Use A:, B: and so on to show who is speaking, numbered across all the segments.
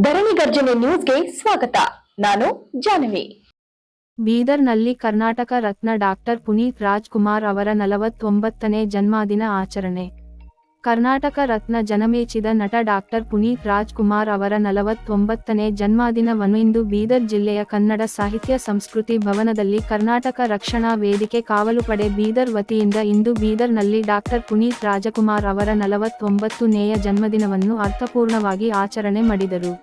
A: ಧರಣಿ ಗರ್ಜನೆ ನ್ಯೂಸ್ಗೆ ಸ್ವಾಗತ. ನಾನು ಜಾನವಿ.
B: ಬೀದರ್ನಲ್ಲಿ ಕರ್ನಾಟಕ ರತ್ನ ಡಾಕ್ಟರ್ ಪುನೀತ್ ರಾಜ್ಕುಮಾರ್ ಅವರ ನಲವತ್ತೊಂಬತ್ತನೇ ಜನ್ಮದಿನ ಆಚರಣೆ. ಕರ್ನಾಟಕ ರತ್ನ ಜನಮೇಚಿದ ನಟ ಡಾಕ್ಟರ್ ಪುನೀತ್ ರಾಜ್ಕುಮಾರ್ ಅವರ ನಲವತ್ತೊಂಬತ್ತನೇ ಜನ್ಮದಿನವನ್ನು ಇಂದು ಬೀದರ್ ಜಿಲ್ಲೆಯ ಕನ್ನಡ ಸಾಹಿತ್ಯ ಸಂಸ್ಕೃತಿ ಭವನದಲ್ಲಿ ಕರ್ನಾಟಕ ರಕ್ಷಣಾ ವೇದಿಕೆ ಕಾವಲು ಪಡೆ ಬೀದರ್ ವತಿಯಿಂದ ಇಂದು ಬೀದರ್ನಲ್ಲಿ ಡಾಕ್ಟರ್ ಪುನೀತ್ ರಾಜಕುಮಾರ್ ಅವರ ನಲವತ್ತೊಂಬತ್ತನೆಯ ಜನ್ಮದಿನವನ್ನು ಅರ್ಥಪೂರ್ಣವಾಗಿ ಆಚರಣೆ ಮಾಡಿದರು.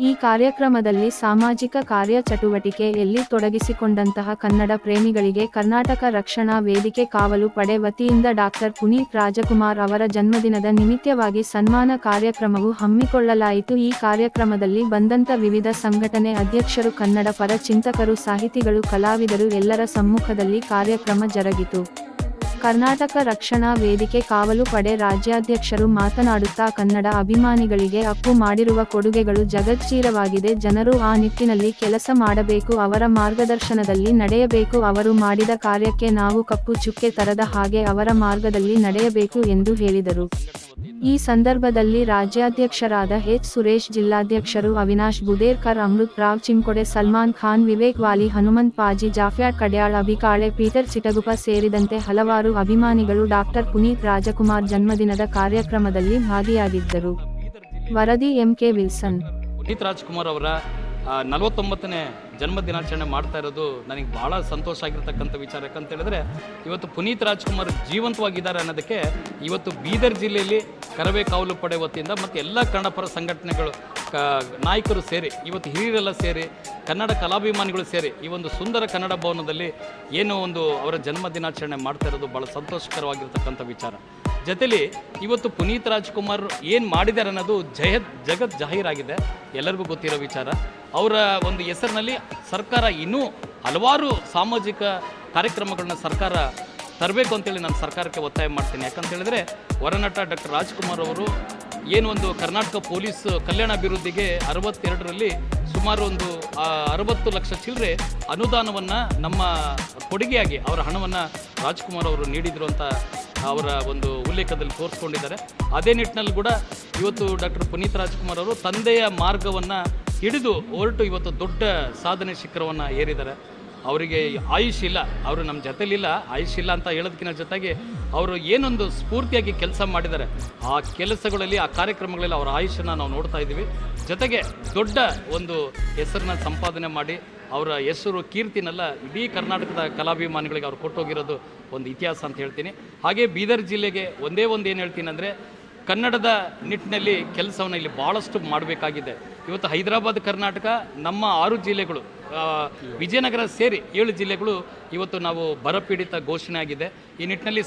B: ಈ ಕಾರ್ಯಕ್ರಮದಲ್ಲಿ ಸಾಮಾಜಿಕ ಕಾರ್ಯ ಚಟುವಟಿಕೆಯಲ್ಲಿ ತೊಡಗಿಸಿಕೊಂಡಂತಹ ಕನ್ನಡ ಪ್ರೇಮಿಗಳಿಗೆ ಕರ್ನಾಟಕ ರಕ್ಷಣಾ ವೇದಿಕೆ ಕಾವಲು ಪಡೆ ವತಿಯಿಂದ ಡಾಕ್ಟರ್ ಪುನೀತ್ ರಾಜಕುಮಾರ್ ಅವರ ಜನ್ಮದಿನದ ನಿಮಿತ್ತವಾಗಿ ಸನ್ಮಾನ ಕಾರ್ಯಕ್ರಮವು ಹಮ್ಮಿಕೊಳ್ಳಲಾಯಿತು. ಈ ಕಾರ್ಯಕ್ರಮದಲ್ಲಿ ಬಂದಂತ ವಿವಿಧ ಸಂಘಟನೆ ಅಧ್ಯಕ್ಷರು, ಕನ್ನಡ ಪರ ಚಿಂತಕರು, ಸಾಹಿತಿಗಳು, ಕಲಾವಿದರು ಎಲ್ಲರ ಸಮ್ಮುಖದಲ್ಲಿ ಕಾರ್ಯಕ್ರಮ ಜರುಗಿತು. ಕರ್ನಾಟಕ ರಕ್ಷಣಾ ವೇದಿಕೆ ಕಾವಲು ಪಡೆ ರಾಜ್ಯಾಧ್ಯಕ್ಷರು ಮಾತನಾಡುತ್ತಾ ಕನ್ನಡ ಅಭಿಮಾನಿಗಳಿಗೆ ಅಪ್ಪು ಮಾಡಿರುವ ಕೊಡುಗೆಗಳು ಜಗಜ್ಜೀರವಾಗಿದೆ ಜನರು ಆ ನಿಟ್ಟಿನಲ್ಲಿ ಕೆಲಸ ಮಾಡಬೇಕು, ಅವರ ಮಾರ್ಗದರ್ಶನದಲ್ಲಿ ನಡೆಯಬೇಕು, ಅವರು ಮಾಡಿದ ಕಾರ್ಯಕ್ಕೆ ನಾವು ಕಪ್ಪು ಚುಕ್ಕೆ ತರದ ಹಾಗೆ ಅವರ ಮಾರ್ಗದಲ್ಲಿ ನಡೆಯಬೇಕು ಎಂದು ಹೇಳಿದರು. ಈ ಸಂದರ್ಭದಲ್ಲಿ ರಾಜ್ಯಾಧ್ಯಕ್ಷರಾದ ಎಚ್. ಸುರೇಶ್, ಜಿಲ್ಲಾಧ್ಯಕ್ಷರು ಅವಿನಾಶ್ ಬುದೇರ್ಕರ್, ಅಮೃತ್ ರಾವ್, ಚಿಂಕೊಡೆ ಸಲ್ಮಾನ್ ಖಾನ್, ವಿವೇಕ್ ವಾಲಿ, ಹನುಮಂತ್ ಪಾಜಿ ಜಾಫ್ಯಾಡ್ ಕಡ್ಯಾಳ್, ಅಭಿಕಾಳೆ, ಪೀಟರ್ ಚಿಟಗುಪ ಸೇರಿದಂತೆ ಹಲವಾರು ಅಭಿಮಾನಿಗಳು ಡಾಕ್ಟರ್ ಪುನೀತ್ ರಾಜಕುಮಾರ್ ಜನ್ಮದಿನದ ಕಾರ್ಯಕ್ರಮದಲ್ಲಿ ಭಾಗಿಯಾಗಿದ್ದರು. ವರದಿ ಎಂಕೆ ವಿಲ್ಸನ್.
C: ಪುನೀತ್ ರಾಜ್ಕುಮಾರ್ ಅವರ ನಲವತ್ತೊಂಬತ್ತನೇ ಜನ್ಮ ದಿನಾಚರಣೆ ಮಾಡ್ತಾ ಇರೋದು ನನಗೆ ಭಾಳ ಸಂತೋಷ ಆಗಿರ್ತಕ್ಕಂಥ ವಿಚಾರ. ಯಾಕಂತೇಳಿದ್ರೆ ಇವತ್ತು ಪುನೀತ್ ರಾಜ್ಕುಮಾರ್ ಜೀವಂತವಾಗಿದ್ದಾರೆ ಅನ್ನೋದಕ್ಕೆ ಇವತ್ತು ಬೀದರ್ ಜಿಲ್ಲೆಯಲ್ಲಿ ಕರವೇ ಕಾವಲು ಪಡೆ ವತಿಯಿಂದ ಮತ್ತು ಎಲ್ಲ ಕನ್ನಡಪರ ಸಂಘಟನೆಗಳು, ಕ, ನಾಯಕರು ಸೇರಿ, ಇವತ್ತು ಹಿರಿಯರೆಲ್ಲ ಸೇರಿ, ಕನ್ನಡ ಕಲಾಭಿಮಾನಿಗಳು ಸೇರಿ ಈ ಒಂದು ಸುಂದರ ಕನ್ನಡ ಭವನದಲ್ಲಿ ಏನೋ ಒಂದು ಅವರ ಜನ್ಮ ದಿನಾಚರಣೆ ಮಾಡ್ತಾ ಇರೋದು ಭಾಳ ಸಂತೋಷಕರವಾಗಿರ್ತಕ್ಕಂಥ ವಿಚಾರ. ಜೊತೆಲಿ ಇವತ್ತು ಪುನೀತ್ ರಾಜ್ಕುಮಾರ್ ಏನು ಮಾಡಿದ್ದಾರೆ ಅನ್ನೋದು ಜಯ ಜಗತ್ ಜಾಹೀರಾಗಿದೆ ಎಲ್ಲರಿಗೂ ಗೊತ್ತಿರೋ ವಿಚಾರ. ಅವರ ಒಂದು ಹೆಸರಿನಲ್ಲಿ ಸರ್ಕಾರ ಇನ್ನೂ ಹಲವಾರು ಸಾಮಾಜಿಕ ಕಾರ್ಯಕ್ರಮಗಳನ್ನ ಸರ್ಕಾರ ತರಬೇಕು ಅಂತೇಳಿ ನಾನು ಸರ್ಕಾರಕ್ಕೆ ಒತ್ತಾಯ ಮಾಡ್ತೀನಿ. ಯಾಕಂತ ಹೇಳಿದ್ರೆ ಹೊರನಟ ಡಾಕ್ಟರ್ ರಾಜ್ಕುಮಾರ್ ಅವರು ಏನು ಒಂದು ಕರ್ನಾಟಕ ಪೊಲೀಸ್ ಕಲ್ಯಾಣ ಅಭಿವೃದ್ಧಿಗೆ ಅರವತ್ತೆರಡರಲ್ಲಿ ಸುಮಾರು ಒಂದು ಅರವತ್ತು ಲಕ್ಷ ಚಿಲ್ಲರೆ ಅನುದಾನವನ್ನು ನಮ್ಮ ಕೊಡುಗೆಯಾಗಿ ಅವರ ಹಣವನ್ನು ರಾಜ್ಕುಮಾರ್ ಅವರು ನೀಡಿದ್ರು ಅಂತ ಅವರ ಒಂದು ಉಲ್ಲೇಖದಲ್ಲಿ ತೋರಿಸ್ಕೊಂಡಿದ್ದಾರೆ. ಅದೇ ನಿಟ್ಟಿನಲ್ಲಿ ಕೂಡ ಇವತ್ತು ಡಾಕ್ಟರ್ ಪುನೀತ್ ರಾಜ್ಕುಮಾರ್ ಅವರು ತಂದೆಯ ಮಾರ್ಗವನ್ನು ಹಿಡಿದು ಹೊರಟು ಇವತ್ತು ದೊಡ್ಡ ಸಾಧನೆ ಶಿಖರವನ್ನು ಏರಿದ್ದಾರೆ. ಅವರಿಗೆ ಆಯುಷ್ ಇಲ್ಲ, ಅವರು ನಮ್ಮ ಜೊತೆಲಿಲ್ಲ, ಆಯುಷ್ ಇಲ್ಲ ಅಂತ ಹೇಳೋದಕ್ಕಿಂತ ಜೊತೆಗೆ ಅವರು ಏನೊಂದು ಸ್ಫೂರ್ತಿಯಾಗಿ ಕೆಲಸ ಮಾಡಿದ್ದಾರೆ. ಆ ಕೆಲಸಗಳಲ್ಲಿ, ಆ ಕಾರ್ಯಕ್ರಮಗಳಲ್ಲಿ ಅವರ ಆಯುಷನ್ನು ನಾವು ನೋಡ್ತಾ ಇದ್ದೀವಿ. ಜೊತೆಗೆ ದೊಡ್ಡ ಒಂದು ಹೆಸರನ್ನ ಸಂಪಾದನೆ ಮಾಡಿ, ಅವರ ಹೆಸರು, ಕೀರ್ತಿನೆಲ್ಲ ಇಡೀ ಕರ್ನಾಟಕದ ಕಲಾಭಿಮಾನಿಗಳಿಗೆ ಅವ್ರು ಕೊಟ್ಟೋಗಿರೋದು ಒಂದು ಇತಿಹಾಸ ಅಂತ ಹೇಳ್ತೀನಿ. ಹಾಗೆ ಬೀದರ್ ಜಿಲ್ಲೆಗೆ ಒಂದೇ ಒಂದು ಏನು ಹೇಳ್ತೀನಿ ಅಂದರೆ ಕನ್ನಡದ ನಿಟ್ಟಿನಲ್ಲಿ ಕೆಲಸವನ್ನು ಇಲ್ಲಿ ಭಾಳಷ್ಟು ಮಾಡಬೇಕಾಗಿದೆ. ಇವತ್ತು ಹೈದರಾಬಾದ್, ಕರ್ನಾಟಕ ನಮ್ಮ ಆರು ಜಿಲ್ಲೆಗಳು ವಿಜಯನಗರ ಸೇರಿ ಏಳು ಜಿಲ್ಲೆಗಳು ಇವತ್ತು ನಾವು ಬರಪೀಡಿತ ಘೋಷಣೆ ಆಗಿದೆ ಈ ನಿಟ್ಟಿನಲ್ಲಿ